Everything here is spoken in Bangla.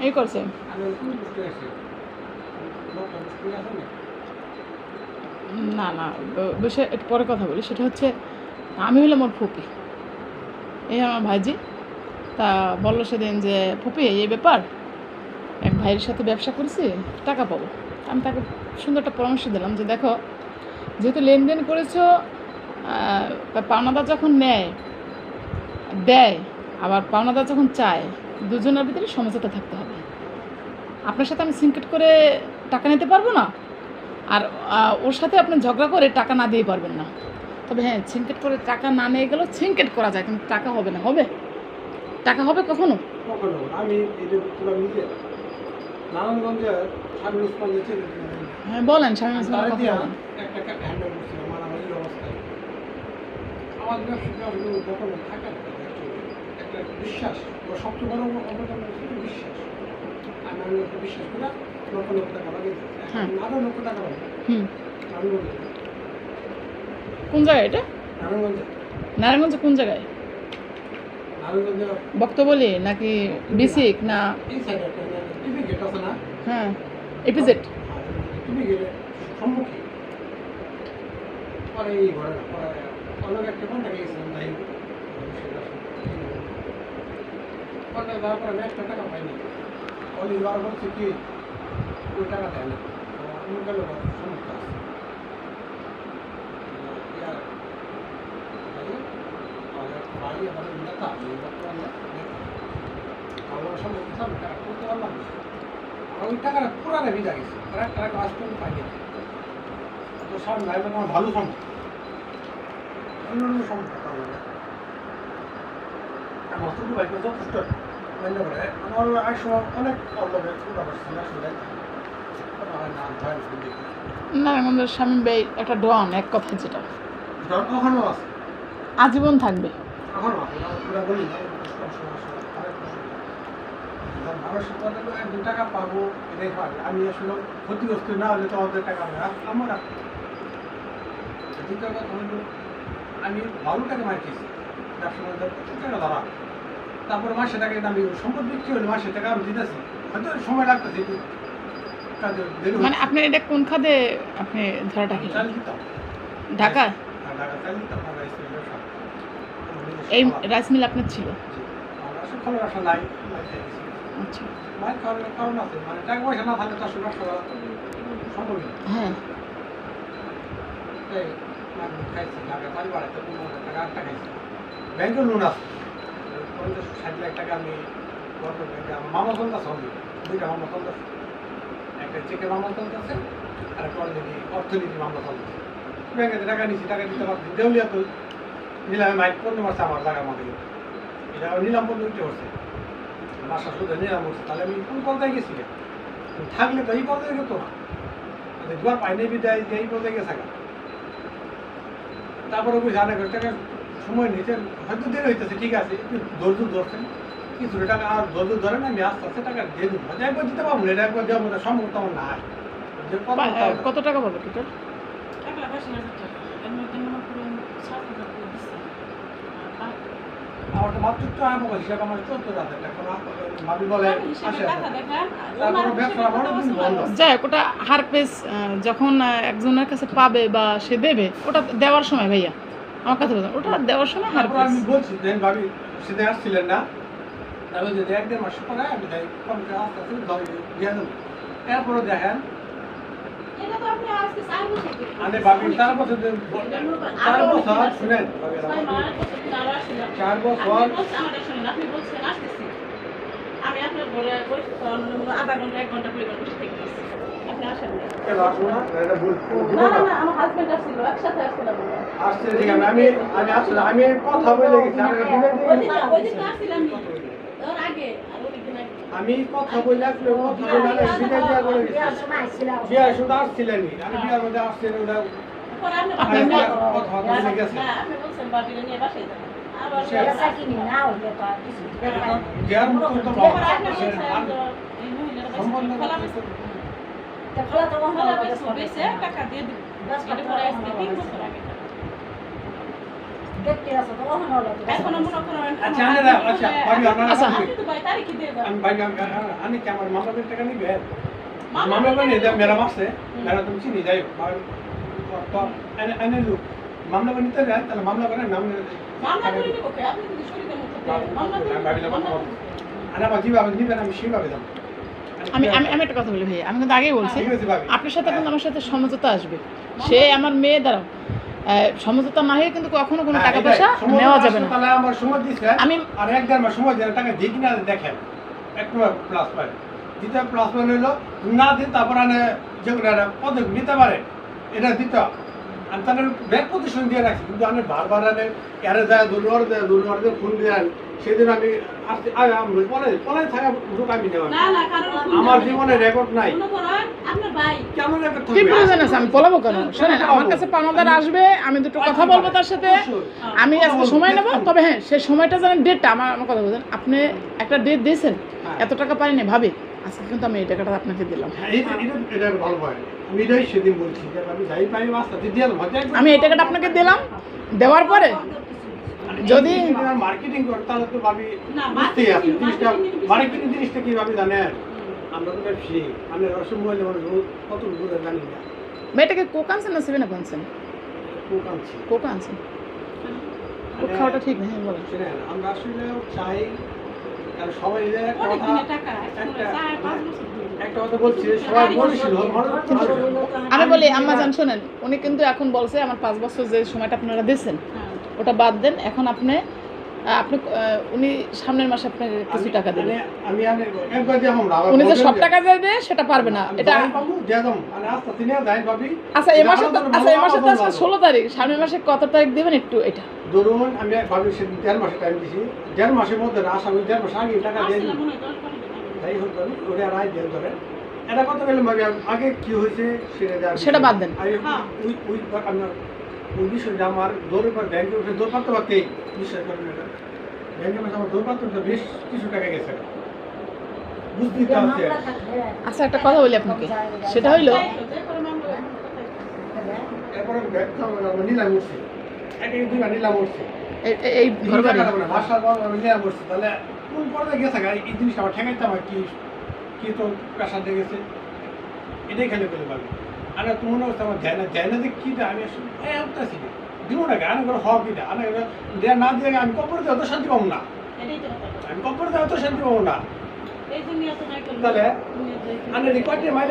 এই করছে। না না না ব- বিষয় একটু পরে কথা বলি। সেটা হচ্ছে, আমি হলাম ওর ফুপি। এই আমার ভাইজি। তা বলল সেদিন যে, ফুপি, এই ব্যাপার, এক ভাইয়ের সাথে ব্যবসা করেছি, টাকা পাবো। আমি তাকে সুন্দর একটা পরামর্শ দিলাম যে, দেখো, যেহেতু লেনদেন করেছ পাওনাদার যখন নেয়, দেয়, আবার পাওনাদার যখন চায়, দুজনের ভিতরে সমঝোতা থাকতে হবে। আপনার সাথে আমি সিনকেট করে টাকা নিতে পারব না? আর ওর সাথে আপনি ঝগড়া করে টাকা না দিয়ে পারবেন না। তবে হ্যাঁ ছিনকেট করে টাকা না নিয়ে গেলেও ছিনকেট করা যায় কিন্তু টাকা হবে না। হবে? টাকা হবে কখনো? হ্যাঁ বলেন স্বামী বিশ্বাস সবচেয়ে বড় অবদান বিশ্বাস। ওকে বিশ্বাস করে লক্ষ লক্ষ টাকা লাগিয়েছি হ্যাঁ। আরও লক্ষ টাকা লাগে কোন জায়গায় এটা নারায়ণগঞ্জে নারায়ণগঞ্জে কোন জায়গায় বক্তবলি নাকি বিসিক না হ্যাঁ এপিজেড তুমি গেলে সম্মুখী পরে এই ঘরে পরে অন্য একটা কোনটা গিয়েছিলাম তাই কোনটা যাওয়ার পরে আমি একটা টাকা পাইনি অলি বার বলছে কি ওই টাকা দেয় না। আমি গেল সমস্যা আছে। ভাই আমার নেতা বর্তমান আমার করতে পারলাম না। ওই টাকাটা পুরানো ভিজা গেছে। এক টাকা আজ পর্যন্ত পাইনি। তো সব মানে আমার ভালো সম্পদ অন্য অন্য সম্পদ আমার না। আমার ছোট যথেষ্ট করে আমার এক সময় অনেক অল্পে ছোট করছি আসলে আমার নাম হয় স্বামী ভাই একটা ডন এক কথা যেটা। ধর কখনো আছে? আজীবন থাকবে। না পুরো বলি না। দু টাকা পাবো এটাই পাবে আমি আসলে ক্ষতিগ্রস্ত না হলে তো আমাদের টাকা আমি রাখলাম রাখব দ্বিতীয় কথা আমি ভালো টাকা মারতেছি ব্যবসা টাকা ধরা তারপরে মাসে টাকা আমি সম্পদ বিক্রি হলে মাসে টাকা আমি দিতেছি। হয়তো সময় লাগতেছে একটু মানে আপনি এটা কোন খাদে আপনি খেলেন চাল ঢাকা? নিজস্ব এই। রাইস মিল আপনার ছিল? আচ্ছা। টাকা হ্যাঁ। টাকা ব্যাংকের লোন আছে। পঞ্চাশ ষাট লাখ টাকা আমি ব্যাংকে আমার মামা চলতেছে হবে দুইটা মামলা চলতেছে একটা চেকের মামলা চলতেছে আর একটা অলরেডি অর্থনীতি মামলা চলতেছে ব্যাংকে টাকা নিছি, টাকা দিতে পারছি। দেউলিয়া তো নিলামে মাইক পণ্য মারছে আমার জায়গা মাঝে এটা নিলাম পণ্য উঠতে পারছে বাসা শুধু নিলাম করছে তাহলে আমি কোন পর্যায়ে গেছি থাকলে তো এই পর্যায়ে গেতো না। দুয়ার পাইনি বিদায় এই পর্যায়ে গেছে। তারপরে বুঝি ঘণ্টা টাকা সময় নিতে হয়তো দেরি হইতেছে ঠিক আছে একটু ধৈর্য ধরছেন। কিছু টাকা আর ধৈর্য ধরেন আমি আস্তে আস্তে টাকা দিয়ে দেবো। হয়তো একবার দিতে পারব না এটা একবার দেওয়ার মতো সম্ভব তো আমার নাই। কত না। কত টাকা টোটাল? আমার তো মাত্র তো আমার হিসাব চোদ্দ হাজার টাকা। বলে? যাই হোক ওটা হারপেস যখন একজনের কাছে পাবে বা সে দেবে ওটা দেওয়ার সময় ভাইয়া। আমার কথা বলুন ওটা দেওয়ার সময় হারপেস আমি বলছি দেন ভাবি সেদিন আসছিলেন না। তারপর যদি এক দেড় মাস পরে আমি যাই কমকে আস্তে আস্তে ধরে দিয়ে দেবো। এরপরে দেখেন আমি ভাবি চার বছর চার বছর শুনেন। চার বছর। আমি আপনার আধা ঘণ্টা এক ঘণ্টা পরিবার বসে থেকে আপনি আসেন না। আমি আমি আসলে আমি কথা বলে গেছি আমি কথা বলে আসলে কথা বলে করে গেছি। শুধু আসছিলেনই আমি বিয়ার মধ্যে আসছিলেন ওটা কথা বলে গেছে। আপনি বলছেন নিয়ে বাসায় যাবেন। আবার তো সম্বন্ধ খোলা বেচে- খোলা বেচে- বেচে টাকা দিয়ে পরে তিন বছর আগে। মনে করেন আচ্ছা, আচ্ছা, আচ্ছা। আমি আমি আমি নিবে? মামলা করে নিতে যায় তাহলে মামলা করে নাম মামলা করে কে? আপনি কিন্তু শরীরের মামলা করে যেভাবে নিবেন? আমি যাব। আমি আমি আমি একটা কথা বলি ভাই আমি কিন্তু আগেই বলছি আপনার সাথে কিন্তু আমার সাথে সমঝোতা আসবে। সে আমার মেয়ে দ্বারা সমঝোতা না হয়ে কিন্তু কখনো কোনো টাকা পয়সা নেওয়া যাবে না। তাহলে আমার সময় দিচ্ছে আমি- আর এক দেড় মাস সময় দেন টাকা দিয়ে কিনা দেখেন। একটু প্লাস পয়েন্ট দ্বিতীয় প্লাস পয়েন্ট হইল না দিন তারপর আনে যেগুলো এরা পদক নিতে পারে। এটা দিতে আমি তাহলে ব্যাগ প্রতিষ্ঠান দিয়ে রাখছি কিন্তু আমি বারবার আনে এরে যায় দুর্বার দেয় দুর্বার দিয়ে ফোন দিয়ে। সেদিন আমি আসতে আয় আমি পরে পরে থাকা লোক আমি নেওয়া না না কারণ আমার জীবনে রেকর্ড নাই। আপনার ভাই। কেমন রেকর্ড কি প্রয়োজন আছে? আমি পলাবো কেন? শোনেন আমার কাছে পাওনাদার আসবে আমি দুটো কথা বলব। তার সাথে। আমি আজকে সময় নেব? তবে হ্যাঁ সেই সময়টা জানেন ডেটটা আমার আমার কথা বলছেন। আপনি একটা ডেট দিয়েছেন। এত টাকা পারিনি ভাবি। আজকে কিন্তু আমি এই টাকাটা আপনাকে দিলাম। হ্যাঁ, এটা এটা এটা ভালো হয় আমি এটাই সেদিন বলছি যে আমি যাই পাই রাস্তাতে দিয়ে দেবো। আমি এই টাকাটা আপনাকে দিলাম। দেওয়ার পরে যদি- মার্কেটিং করে তাহলে তো ভাবি না, বুঝতেই আছে জিনিসটা marketing মার্কেটিং জিনিসটা কি ভাবি জানেন আমরা তো ব্যবসায়ী আমি রসম মহিলা কত বুঝে জানি না। মেয়েটাকে কোক আনছেন না সেভেন আপ আনছেন কোক আনছি। কোক আনছেন। কোক খাওয়াটা ঠিক নেই বলেন। আমরা আসলে চাই কারণ সবাই কথা একটা ধরে। একটা কথা বলছি সবাই বলেছিল আমি বলি আম্মা জান শোনেন উনি কিন্তু এখন বলছে আমার পাঁচ বছর যে সময়টা আপনারা দিয়েছেন হ্যাঁ। ওটা বাদ দেন। এখন আপনি আপনি উনি সামনের মাসে আপনাকে কিছু টাকা দেবেন আমি আমি আমি একবার দিয়ে আমরা উনি যে সব টাকা দেবে সেটা পারবে না। আমি এটা। মানে। আচ্ছা এই মাসে তো আচ্ছা এই মাসে তো আজকে। ষোলো তারিখ। সামনের মাসে কত তারিখ দেবেন একটু এটা? ধরুন আমি ভাবি সে দেড় মাসে টাইম দিছি। দেড় মাসের মধ্যে না আসামি দেড় মাস আগে টাকা দিয়ে দিই যাই হোক আমি ওরে আর আয় দিয়ে ধরে এটা কত গেলে ভাবি? আগে কি হয়েছে সেটা সেটা বাদ দেন। আমি হ্যাঁ। ওই ওই আপনার বিষয়টা আমার দৌড়ের পর ব্যাংকে উঠে দৌড় পারতে পারতেই বিশ্বাস করবেন এটা। ব্যাংকের মাসে আমার দৌড় পারতে পারতে বেশ কিছু টাকা গেছে। বুঝতেই আছে আচ্ছা একটা কথা বলি আপনাকে। সেটা হইল? এরপরে নিলাম উঠছে। দুইবার উঠছে। এই- এই- এই ঘর বাড়ি? তাহলে কোন পর্যায়ে গেছে এই জিনিসটা আমার ঠেকাইতে আমার কি কি তো দিয়ে গেছে এটাই খেলে পেলে পারবে করছ আমার ধ্যান ধ্যান যে কি আমি আসলে উঠতেছি দিব না গান করে হওয়া কিটা আনে দেয়া না দিয়ে আমি কপর দিয়ে অত শান্তি পাবো না। আমি কপর দিয়ে অত শান্তি পাবো না। তাহলে? দুনিয়াতে- রেকর্ডে মাইলে